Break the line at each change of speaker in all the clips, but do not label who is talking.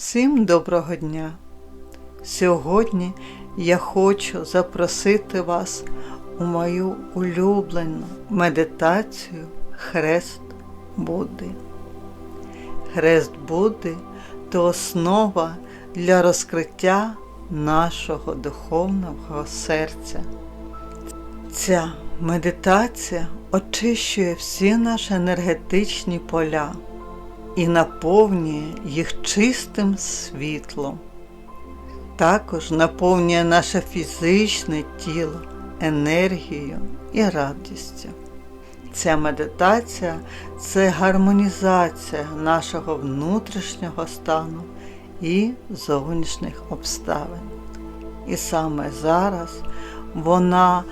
Всім доброго дня! Сьогодні я хочу запросити вас у мою улюблену медитацію Хрест Будди. Хрест Будди то основа для розкриття нашого духовного серця. Ця медитація очищує всі наші енергетичні поля і наповнює їх чистим світлом. Також наповнює наше фізичне тіло енергією і радістю. Ця медитація це гармонізація нашого внутрішнього стану і зовнішніх обставин. І саме зараз вона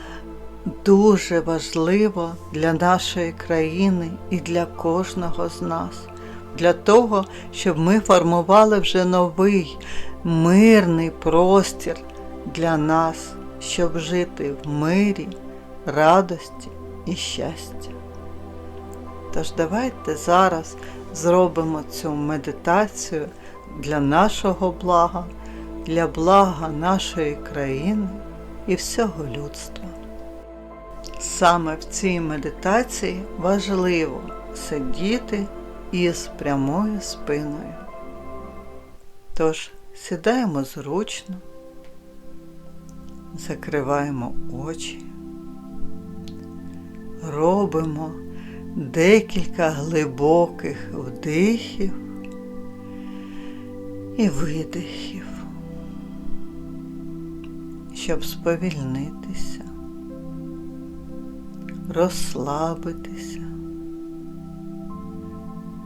дуже важлива для нашої країни і для кожного з нас для того, щоб ми формували вже новий мирний простір для нас, щоб жити в мирі, радості і щастя. Тож давайте зараз зробимо цю медитацію для нашого блага, для блага нашої країни і всього людства. Саме в цій медитації важливо сидіти із прямою спиною. Тож сідаємо зручно, закриваємо очі, робимо декілька глибоких вдихів і видихів, щоб сповільнитися, розслабитися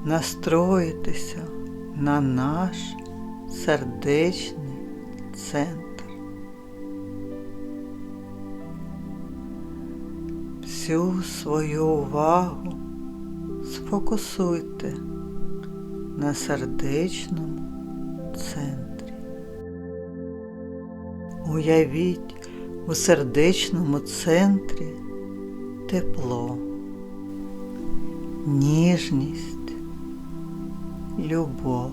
настроїтися на наш сердечний центр. Всю свою увагу сфокусуйте на сердечному центрі. Уявіть у сердечному центрі тепло, ніжність любов.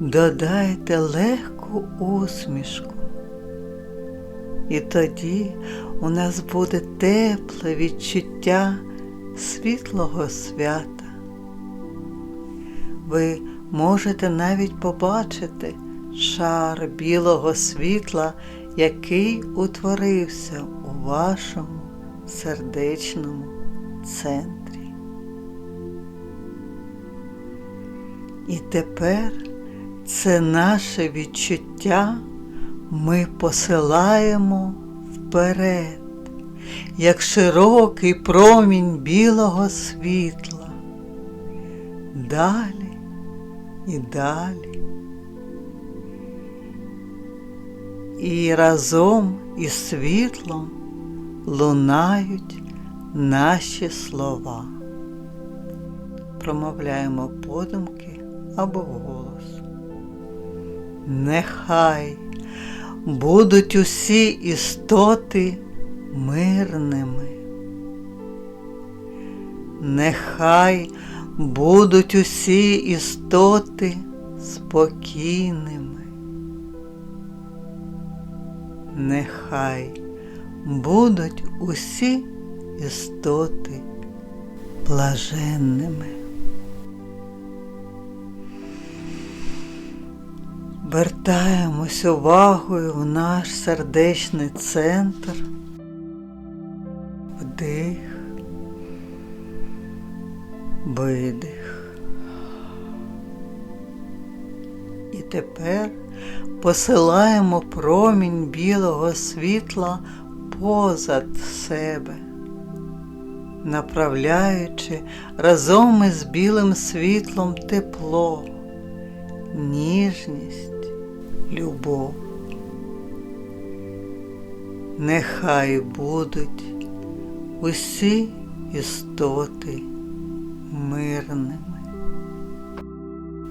Додайте легку усмішку, і тоді у нас буде тепле відчуття світлого свята. Ви можете навіть побачити шар білого світла, який утворився у вашому сердечному центрі. І тепер це наше відчуття ми посилаємо вперед, як широкий промінь білого світла. Далі і далі. І разом із світлом лунають наші слова. Промовляємо подумки або голос. Нехай будуть усі істоти мирними. Нехай будуть усі істоти спокійними. Нехай будуть усі істоти блаженними. Вертаємось увагою в наш сердечний центр, вдих, видих. І тепер посилаємо промінь білого світла позад себе, направляючи разом із білим світлом тепло, ніжність любов. Нехай будуть усі істоти мирними.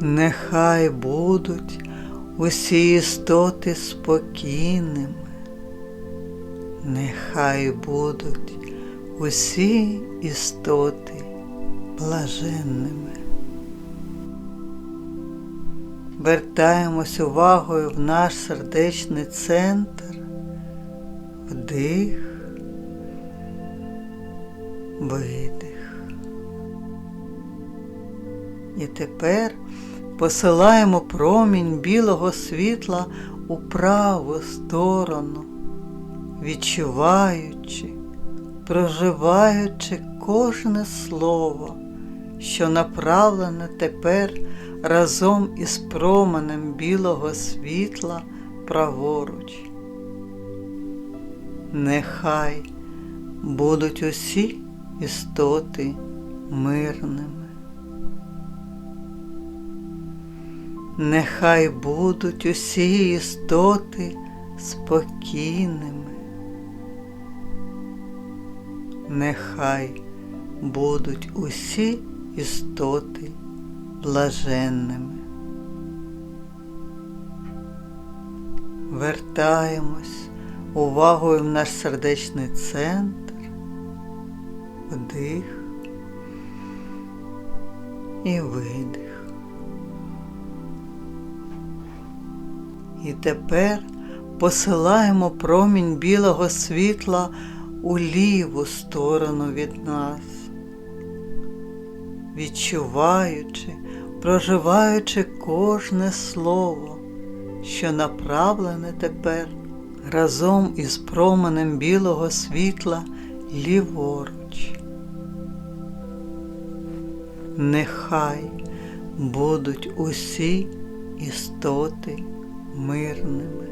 Нехай будуть усі істоти спокійними. Нехай будуть усі істоти блаженними. Вертаємось увагою в наш сердечний центр, вдих, видих. І тепер посилаємо промінь білого світла у праву сторону, відчуваючи, проживаючи кожне слово, що направлене тепер разом із променем білого світла праворуч. Нехай будуть усі істоти мирними. Нехай будуть усі істоти спокійними. Нехай будуть усі істоти блаженними. Вертаємось увагою в наш сердечний центр, вдих і видих. І тепер посилаємо промінь білого світла у ліву сторону від нас, відчуваючи, проживаючи кожне слово, що направлене тепер разом із променем білого світла ліворуч. Нехай будуть усі істоти мирними.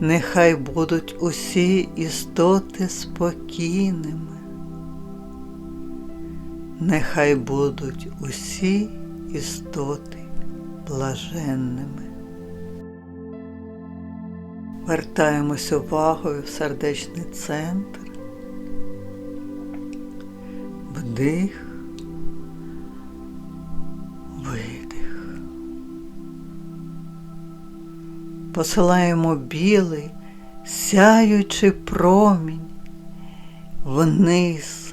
Нехай будуть усі істоти спокійними. Нехай будуть усі істоти блаженними. Вертаємось увагою в сердечний центр, вдих, видих. Посилаємо білий, сяючий промінь вниз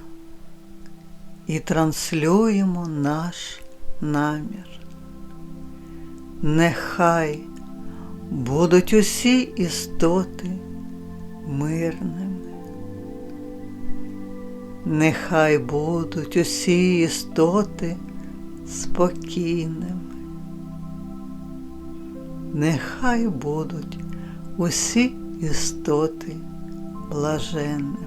і транслюємо наш намір. Нехай будуть усі істоти мирними. Нехай будуть усі істоти спокійними. Нехай будуть усі істоти блаженними.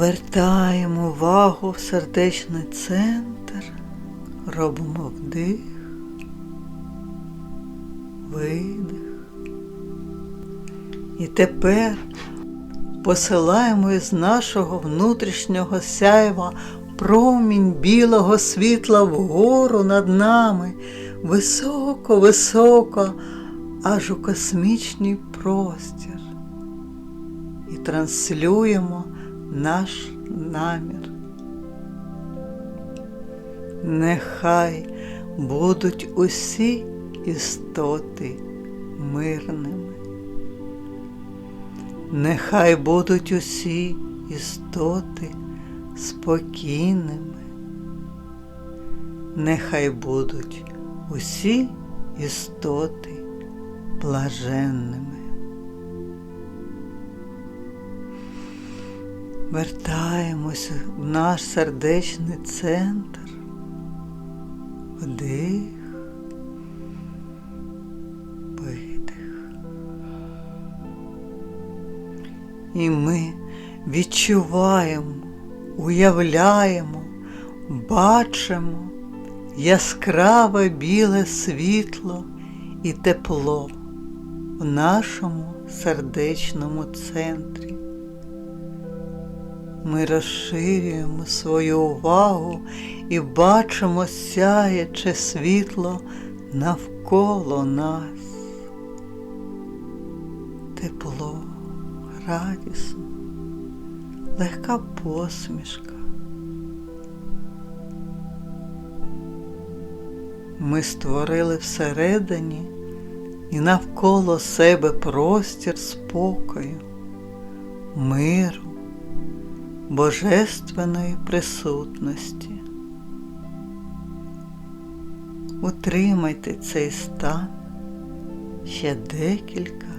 Вертаємо увагу в сердечний центр, робимо вдих, видих. І тепер посилаємо із нашого внутрішнього сяйва промінь білого світла вгору над нами, високо-високо, аж у космічний простір. І транслюємо наш намір. Нехай будуть усі істоти мирними. Нехай будуть усі істоти спокійними. Нехай будуть усі істоти блаженними. Вертаємося в наш сердечний центр, вдих, видих. І ми відчуваємо, уявляємо, бачимо яскраве біле світло і тепло в нашому сердечному центрі. Ми розширюємо свою увагу і бачимо сяяче світло навколо нас. Тепло, радісно, легка посмішка. Ми створили всередині і навколо себе простір спокою, миру Божественної присутності. Утримайте цей стан ще декілька